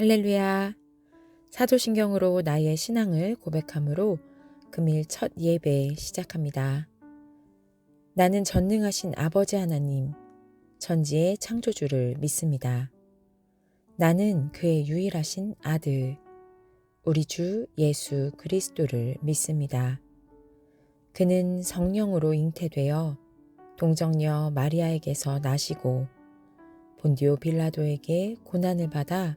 할렐루야. 사도신경으로 나의 신앙을 고백함으로 금일 첫 예배 시작합니다. 나는 전능하신 아버지 하나님, 전지의 창조주를 믿습니다. 나는 그의 유일하신 아들, 우리 주 예수 그리스도를 믿습니다. 그는 성령으로 잉태되어 동정녀 마리아에게서 나시고 본디오 빌라도에게 고난을 받아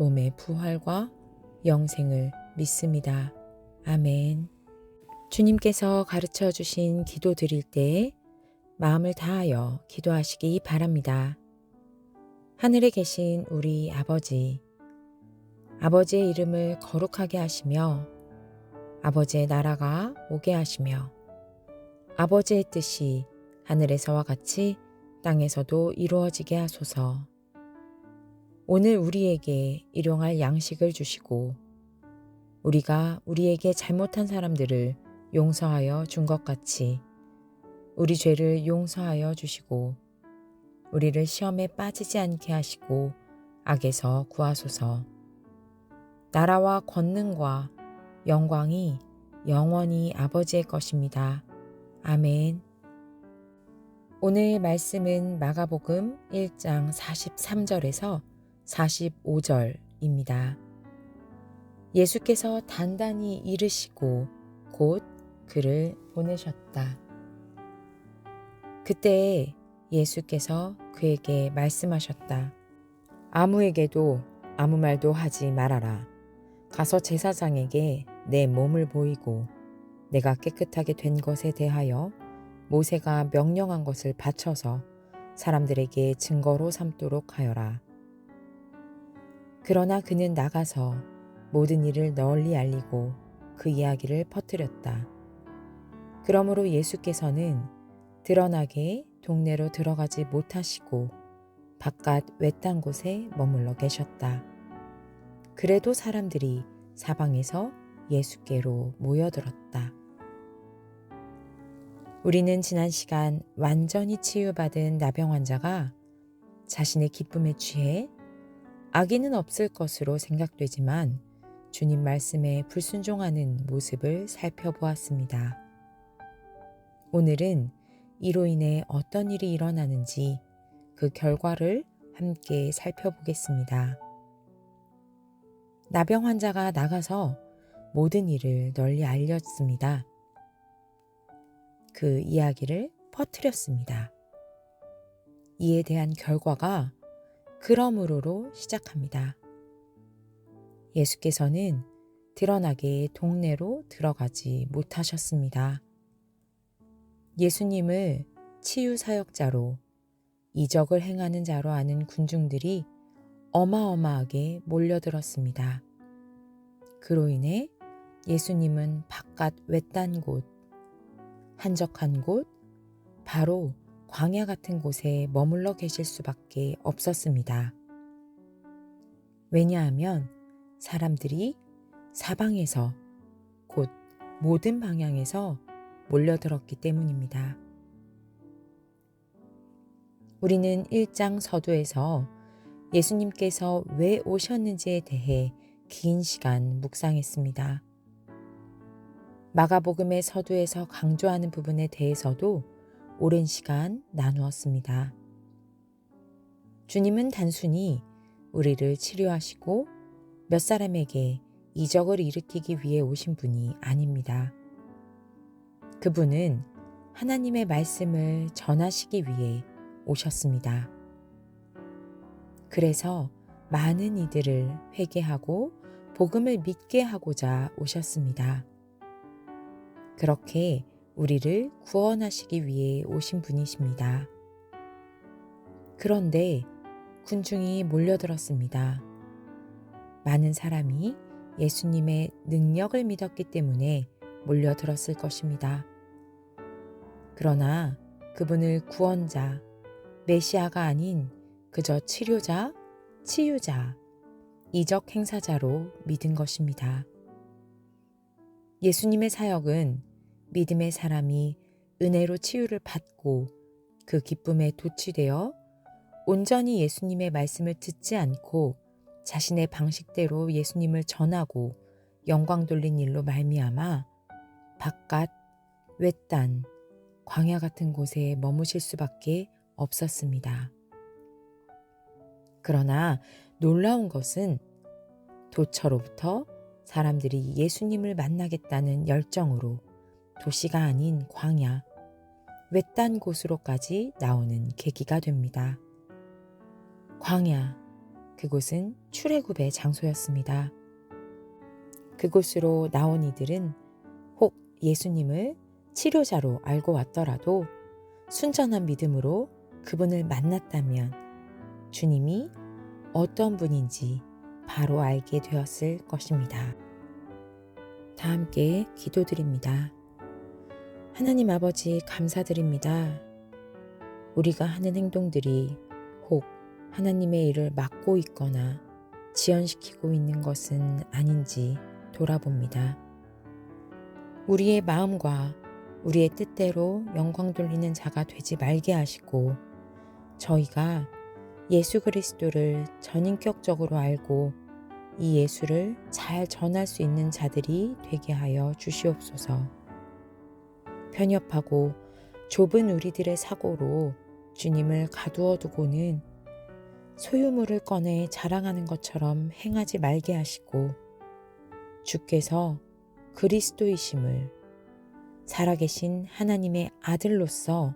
몸의 부활과 영생을 믿습니다. 아멘. 주님께서 가르쳐 주신 기도 드릴 때 마음을 다하여 기도하시기 바랍니다. 하늘에 계신 우리 아버지, 아버지의 이름을 거룩하게 하시며 아버지의 나라가 오게 하시며 아버지의 뜻이 하늘에서와 같이 땅에서도 이루어지게 하소서. 오늘 우리에게 일용할 양식을 주시고 우리가 우리에게 잘못한 사람들을 용서하여 준 것 같이 우리 죄를 용서하여 주시고 우리를 시험에 빠지지 않게 하시고 악에서 구하소서. 나라와 권능과 영광이 영원히 아버지의 것입니다. 아멘. 오늘 말씀은 마가복음 1장 43절에서 45절입니다. 예수께서 단단히 이르시고 곧 그를 보내셨다. 그때 예수께서 그에게 말씀하셨다. 아무에게도 아무 말도 하지 말아라. 가서 제사장에게 내 몸을 보이고 내가 깨끗하게 된 것에 대하여 모세가 명령한 것을 바쳐서 사람들에게 증거로 삼도록 하여라. 그러나 그는 나가서 모든 일을 널리 알리고 그 이야기를 퍼뜨렸다. 그러므로 예수께서는 드러나게 동네로 들어가지 못하시고 바깥 외딴 곳에 머물러 계셨다. 그래도 사람들이 사방에서 예수께로 모여들었다. 우리는 지난 시간 완전히 치유받은 나병 환자가 자신의 기쁨에 취해 악인은 없을 것으로 생각되지만 주님 말씀에 불순종하는 모습을 살펴보았습니다. 오늘은 이로 인해 어떤 일이 일어나는지 그 결과를 함께 살펴보겠습니다. 나병 환자가 나가서 모든 일을 널리 알렸습니다. 그 이야기를 퍼뜨렸습니다. 이에 대한 결과가 그러므로로 시작합니다. 예수께서는 드러나게 동네로 들어가지 못하셨습니다. 예수님을 치유 사역자로 이적을 행하는 자로 아는 군중들이 어마어마하게 몰려들었습니다. 그로 인해 예수님은 바깥 외딴 곳, 한적한 곳, 바로 광야 같은 곳에 머물러 계실 수밖에 없었습니다. 왜냐하면 사람들이 사방에서 곧 모든 방향에서 몰려들었기 때문입니다. 우리는 1장 서두에서 예수님께서 왜 오셨는지에 대해 긴 시간 묵상했습니다. 마가복음의 서두에서 강조하는 부분에 대해서도 오랜 시간 나누었습니다. 주님은 단순히 우리를 치료하시고 몇 사람에게 이적을 일으키기 위해 오신 분이 아닙니다. 그분은 하나님의 말씀을 전하시기 위해 오셨습니다. 그래서 많은 이들을 회개하고 복음을 믿게 하고자 오셨습니다. 그렇게 우리를 구원하시기 위해 오신 분이십니다. 그런데 군중이 몰려들었습니다. 많은 사람이 예수님의 능력을 믿었기 때문에 몰려들었을 것입니다. 그러나 그분을 구원자, 메시아가 아닌 그저 치료자, 치유자, 이적 행사자로 믿은 것입니다. 예수님의 사역은 믿음의 사람이 은혜로 치유를 받고 그 기쁨에 도취되어 온전히 예수님의 말씀을 듣지 않고 자신의 방식대로 예수님을 전하고 영광 돌린 일로 말미암아 바깥, 외딴, 광야 같은 곳에 머무실 수밖에 없었습니다. 그러나 놀라운 것은 도처로부터 사람들이 예수님을 만나겠다는 열정으로 도시가 아닌 광야, 외딴 곳으로까지 나오는 계기가 됩니다. 광야, 그곳은 출애굽의 장소였습니다. 그곳으로 나온 이들은 혹 예수님을 치료자로 알고 왔더라도 순전한 믿음으로 그분을 만났다면 주님이 어떤 분인지 바로 알게 되었을 것입니다. 다 함께 기도드립니다. 하나님 아버지 감사드립니다. 우리가 하는 행동들이 혹 하나님의 일을 막고 있거나 지연시키고 있는 것은 아닌지 돌아봅니다. 우리의 마음과 우리의 뜻대로 영광 돌리는 자가 되지 말게 하시고 저희가 예수 그리스도를 전인격적으로 알고 이 예수를 잘 전할 수 있는 자들이 되게 하여 주시옵소서. 편협하고 좁은 우리들의 사고로 주님을 가두어 두고는 소유물을 꺼내 자랑하는 것처럼 행하지 말게 하시고 주께서 그리스도이심을 살아계신 하나님의 아들로서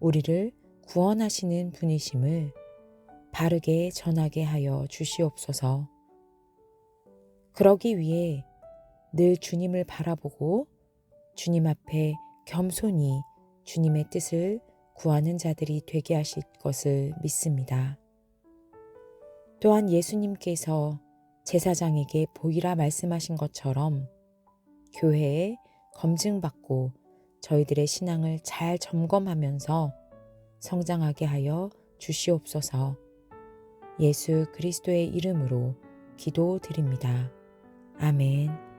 우리를 구원하시는 분이심을 바르게 전하게 하여 주시옵소서. 그러기 위해 늘 주님을 바라보고 주님 앞에 겸손히 주님의 뜻을 구하는 자들이 되게 하실 것을 믿습니다. 또한 예수님께서 제사장에게 보이라 말씀하신 것처럼 교회에 검증받고 저희들의 신앙을 잘 점검하면서 성장하게 하여 주시옵소서 예수 그리스도의 이름으로 기도드립니다. 아멘.